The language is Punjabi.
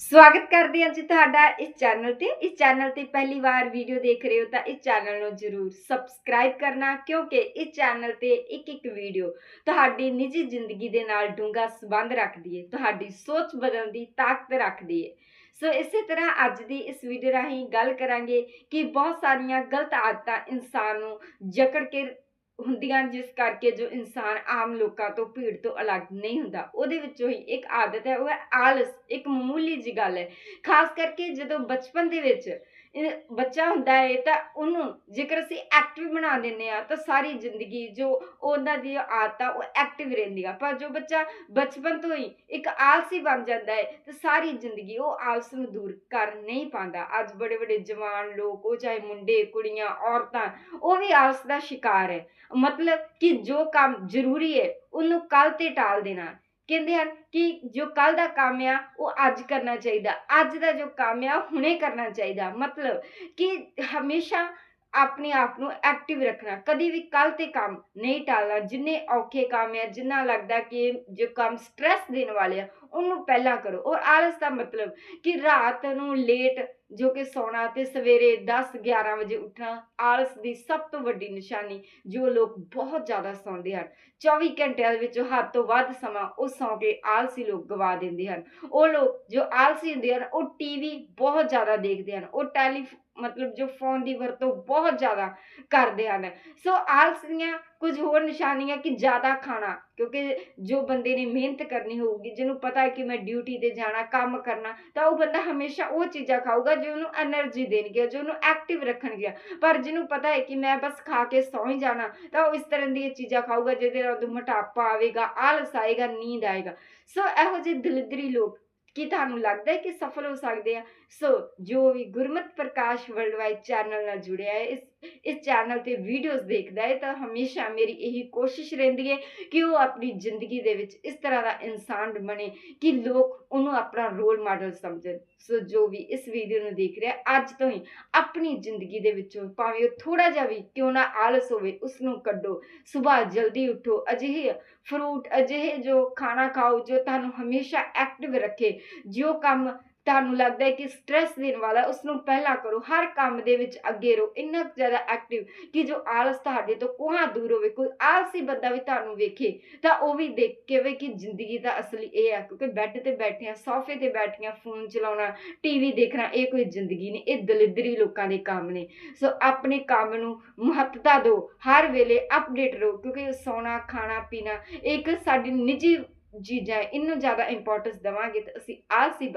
ਸਵਾਗਤ ਕਰਦੇ ਹਾਂ ਜੀ ਤੁਹਾਡਾ ਇਸ ਚੈਨਲ ਤੇ। ਇਸ ਚੈਨਲ ਤੇ ਪਹਿਲੀ ਵਾਰ ਵੀਡੀਓ ਦੇਖ ਰਹੇ ਹੋ ਤਾਂ ਇਸ ਚੈਨਲ ਨੂੰ ਜਰੂਰ ਸਬਸਕ੍ਰਾਈਬ ਕਰਨਾ ਕਿਉਂਕਿ ਇਸ ਚੈਨਲ ਤੇ ਇੱਕ ਇੱਕ ਵੀਡੀਓ ਤੁਹਾਡੀ ਨਿੱਜੀ ਜ਼ਿੰਦਗੀ ਦੇ ਨਾਲ ਡੂੰਘਾ ਸੰਬੰਧ ਰੱਖਦੀ ਹੈ, ਤੁਹਾਡੀ ਸੋਚ ਬਦਲਣ ਦੀ ਤਾਕਤ ਰੱਖਦੀ ਹੈ। ਸੋ ਇਸੇ ਤਰ੍ਹਾਂ ਅੱਜ ਦੀ ਇਸ ਵੀਡੀਓ ਰਾਹੀਂ ਗੱਲ ਕਰਾਂਗੇ ਕਿ ਬਹੁਤ ਸਾਰੀਆਂ ਗਲਤ ਆਦਤਾਂ ਇਨਸਾਨ ਨੂੰ ਜਕੜ ਕੇ ਹੁੰਦੀਆਂ ਜਿਸ ਕਰਕੇ ਜੋ ਇਨਸਾਨ ਆਮ ਲੋਕਾਂ ਤੋਂ ਭੀੜ ਤੋਂ ਅਲੱਗ ਨਹੀਂ ਹੁੰਦਾ। ਉਹਦੇ ਵਿੱਚੋਂ ਹੀ ਇੱਕ ਆਦਤ ਹੈ, ਉਹ ਹੈ ਆਲਸ। ਇੱਕ ਮਾਮੂਲੀ ਜੀ ਗੱਲ ਹੈ। ਖਾਸ ਕਰਕੇ ਜਦੋਂ ਬਚਪਨ ਦੇ ਵਿੱਚ ਬੱਚਾ ਹੁੰਦਾ ਹੈ ਤਾਂ ਉਹਨੂੰ ਜੇਕਰ ਅਸੀਂ ਐਕਟਿਵ ਬਣਾ ਦਿੰਦੇ ਆ, ਤਾਂ ਸਾਰੀ ਜ਼ਿੰਦਗੀ ਜੋ ਉਹਨਾਂ ਦੀ ਆਦਤ ਉਹ ਐਕਟਿਵ ਰਹਿੰਦੀ ਪਰ ਜੋ ਬੱਚਾ ਬਚਪਨ ਤੋਂ ਹੀ ਇੱਕ ਆਲਸੀ ਬਣ ਜਾਂਦਾ ਹੈ ਤਾਂ ਸਾਰੀ ਜ਼ਿੰਦਗੀ ਉਹ ਆਲਸ ਨੂੰ ਦੂਰ ਕਰ ਨਹੀਂ ਪਾਉਂਦਾ। ਅੱਜ ਬੜੇ ਬੜੇ ਜਵਾਨ ਲੋਕ, ਉਹ ਚਾਹੇ ਮੁੰਡੇ, ਕੁੜੀਆਂ, ਔਰਤਾਂ, ਉਹ ਵੀ ਆਲਸ ਦਾ ਸ਼ਿਕਾਰ ਹੈ ਮਤਲਬ ਕਿ ਜੋ ਕੰਮ ਜ਼ਰੂਰੀ ਹੈ ਉਹਨੂੰ ਕੱਲ ਤੇ ਟਾਲ ਦੇਣਾ। ਕਹਿੰਦੇ ਹਨ ਕਿ ਜੋ ਕੱਲ ਦਾ ਕੰਮ ਆ, ਉਹ ਅੱਜ ਕਰਨਾ ਚਾਹੀਦਾ। ਅੱਜ ਦਾ ਜੋ ਕੰਮ ਆ, ਉਹ ਹੁਣੇ ਕਰਨਾ ਚਾਹੀਦਾ। ਮਤਲਬ ਕਿ ਹਮੇਸ਼ਾ ਆਪਣੇ ਆਪ ਨੂੰ ਐਕਟਿਵ ਰੱਖਣਾ। ਕਦੀ ਵੀ ਕੱਲ ਤੇ ਕੰਮ ਨਹੀਂ ਟਾਲਣਾ। ਜਿੰਨੇ ਔਖੇ ਕੰਮ ਆ, ਜਿੰਨਾ ਲੱਗਦਾ ਕਿ ਜੋ ਕੰਮ ਸਟ੍ਰੈਸ ਦੇਣ ਵਾਲੇ ਆ, ਉਹਨੂੰ ਪਹਿਲਾਂ ਕਰੋ। ਔਰ ਆਲਸ ਦਾ ਮਤਲਬ ਕਿ ਰਾਤ ਨੂੰ ਲੇਟ ਜੋ ਕਿ ਸੌਣਾ ਤੇ ਸਵੇਰੇ 10 11 ਵਜੇ ਉੱਠਣਾ ਆਲਸ ਦੀ ਸਭ ਤੋਂ ਵੱਡੀ ਨਿਸ਼ਾਨੀ ਜੋ ਲੋਕ ਬਹੁਤ ਜ਼ਿਆਦਾ ਸੌਂਦੇ ਹਨ। 24 ਘੰਟਿਆਂ ਦੇ ਵਿੱਚੋਂ ਹੱਦ ਤੋਂ ਵੱਧ ਸਮਾਂ ਉਹ ਸੌਂ ਕੇ ਆਲਸੀ ਲੋਕ ਗਵਾ ਦਿੰਦੇ ਹਨ। ਉਹ ਲੋਕ ਜੋ ਆਲਸੀ ਹੁੰਦੇ ਹਨ, ਉਹ ਟੀਵੀ ਬਹੁਤ ਜ਼ਿਆਦਾ ਦੇਖਦੇ ਹਨ। ਉਹ ਟੈਲੀ ਮਤਲਬ ਜੋ ਫੋਨ ਦੀ ਵਰਤੋਂ ਬਹੁਤ ਜ਼ਿਆਦਾ ਕਰਦੇ ਹਨ। ਸੋ ਆਲਸ ਦੀਆਂ ਕੁਝ ਹੋਰ ਨਿਸ਼ਾਨੀਆਂ ਕਿ ਜ਼ਿਆਦਾ ਖਾਣਾ, ਕਿਉਂਕਿ ਜੋ ਬੰਦੇ ਨੇ ਮਿਹਨਤ ਕਰਨੀ ਹੋਊਗੀ, ਜਿਹਨੂੰ ਪਤਾ ਹੈ ਕਿ ਮੈਂ ਡਿਊਟੀ ਤੇ ਜਾਣਾ, ਕੰਮ ਕਰਨਾ, ਤਾਂ ਉਹ ਬੰਦਾ ਹਮੇਸ਼ਾ ਉਹ ਚੀਜ਼ਾਂ ਖਾਊਗਾ ਜੋ ਉਹਨੂੰ એનર્ਜੀ ਦੇਣਗੀਆਂ, ਜੋ ਉਹਨੂੰ ਐਕਟਿਵ ਰੱਖਣਗੀਆਂ। ਪਰ ਜਿਹਨੂੰ ਪਤਾ ਹੈ ਕਿ ਮੈਂ ਬਸ ਖਾ ਕੇ ਸੌਂ ਹੀ ਜਾਣਾ, ਤਾਂ ਉਹ ਇਸ ਤਰ੍ਹਾਂ ਦੀਆਂ ਚੀਜ਼ਾਂ ਖਾਊਗਾ ਜਿਹਦੇ ਨਾਲ ਉਹਨੂੰ ਮੋਟਾਪਾ ਆਵੇਗਾ, ਆਲਸ ਆਏਗਾ, ਨੀਂਦ ਆਏਗਾ। ਸੋ ਇਹੋ ਜਿਹੇ ਦਿਲਦਰੀ ਲੋਕ, ਕੀ ਤੁਹਾਨੂੰ ਲੱਗਦਾ ਹੈ ਕਿ ਸਫਲ ਹੋ ਸਕਦੇ ਆ? ਸੋ ਜੋ ਵੀ ਗੁਰਮਤ ਪ੍ਰਕਾਸ਼ ਵਰਲਡਵਾਈਡ ਚੈਨਲ ਨਾਲ ਜੁੜਿਆ ਹੈ, ਇਸ ਇਸ ਚੈਨਲ ਤੇ ਵੀਡੀਓਜ਼ ਦੇਖਦਾ ਹੈ ਤਾਂ ਹਮੇਸ਼ਾ ਮੇਰੀ ਇਹੀ ਕੋਸ਼ਿਸ਼ ਰਹਿੰਦੀ ਹੈ ਕਿ ਉਹ ਆਪਣੀ ਜ਼ਿੰਦਗੀ ਦੇ ਵਿੱਚ ਇਸ ਤਰ੍ਹਾਂ ਦਾ ਇਨਸਾਨ ਬਣੇ ਕਿ ਲੋਕ ਉਹਨੂੰ ਆਪਣਾ ਰੋਲ ਮਾਡਲ ਸਮਝਣ ਸੋ ਜੋ ਵੀ ਇਸ ਵੀਡੀਓ ਨੂੰ ਦੇਖ ਰਿਹਾ ਅੱਜ ਤੋਂ ਹੀ ਆਪਣੀ ਜ਼ਿੰਦਗੀ ਦੇ ਵਿੱਚੋਂ ਭਾਵੇਂ ਉਹ ਥੋੜਾ ਜਿਹਾ ਵੀ ਕਿਉਂ ਨਾ ਆਲਸ ਹੋਵੇ ਉਸ ਨੂੰ ਕੱਢੋ ਸਵੇਰ ਜਲਦੀ ਉੱਠੋ ਅਜਿਹੇ ਫਰੂਟ ਅਜਿਹੇ ਜੋ ਖਾਣਾ ਖਾਓ ਜੋ ਤੁਹਾਨੂੰ ਹਮੇਸ਼ਾ ਐਕਟਿਵ ਰੱਖੇ ਜੋ ਕੰਮ ਤੁਹਾਨੂੰ ਲੱਗਦਾ ਹੈ ਕਿ ਸਟ੍ਰੈਸ ਦੇਣ ਵਾਲਾ ਉਸ ਨੂੰ ਪਹਿਲਾਂ ਕਰੋ, ਹਰ ਕੰਮ ਦੇ ਵਿੱਚ ਅੱਗੇ ਰਹੋ, ਇੰਨਾ ਜ਼ਿਆਦਾ ਐਕਟਿਵ ਕਿ ਜੋ ਆਲਸ ਤੁਹਾਡੇ ਤੋਂ ਕੋਹਾਂ ਦੂਰ ਹੋਵੇ, ਕੋਈ ਆਲਸੀ ਬੰਦਾ ਵੀ ਤੁਹਾਨੂੰ ਵੇਖੇ, ਤਾਂ ਉਹ ਵੀ ਦੇਖ ਕੇ ਵੇ ਕਿ ਜ਼ਿੰਦਗੀ ਦਾ ਅਸਲੀ ਇਹ ਹੈ ਕਿਉਂਕਿ ਬੈੱਡ ਤੇ ਬੈਠੇ ਆ ਸੋਫੇ ਤੇ ਬੈਠੇ ਆ ਫੋਨ ਚਲਾਉਣਾ ਟੀਵੀ ਦੇਖਣਾ, ਇਹ ਕੋਈ ਜ਼ਿੰਦਗੀ ਨਹੀਂ, ਇਹ ਦਲਿਦਰੀ ਲੋਕਾਂ ਦੇ ਕੰਮ ਨੇ। ਸੋ ਆਪਣੇ ਕੰਮ ਨੂੰ ਮਹੱਤਤਾ ਦਿਓ, ਹਰ ਵੇਲੇ ਅਪਡੇਟ ਰਹੋ, ਕਿਉਂਕਿ ਸੌਣਾ, ਖਾਣਾ, ਪੀਣਾ ਇਹ ਇੱਕ ਸਾਡੀ ਨਿੱਜੀ ਚੀਜ਼ਾਂ ਹੈ, ਇਹਨੂੰ ਜ਼ਿਆਦਾ ਇੰਪੋਰਟੈਂਸ ਦੇਵਾਂਗੇ ਤਾਂ ਅਸੀਂ ਆਲਸੀ ਬਣ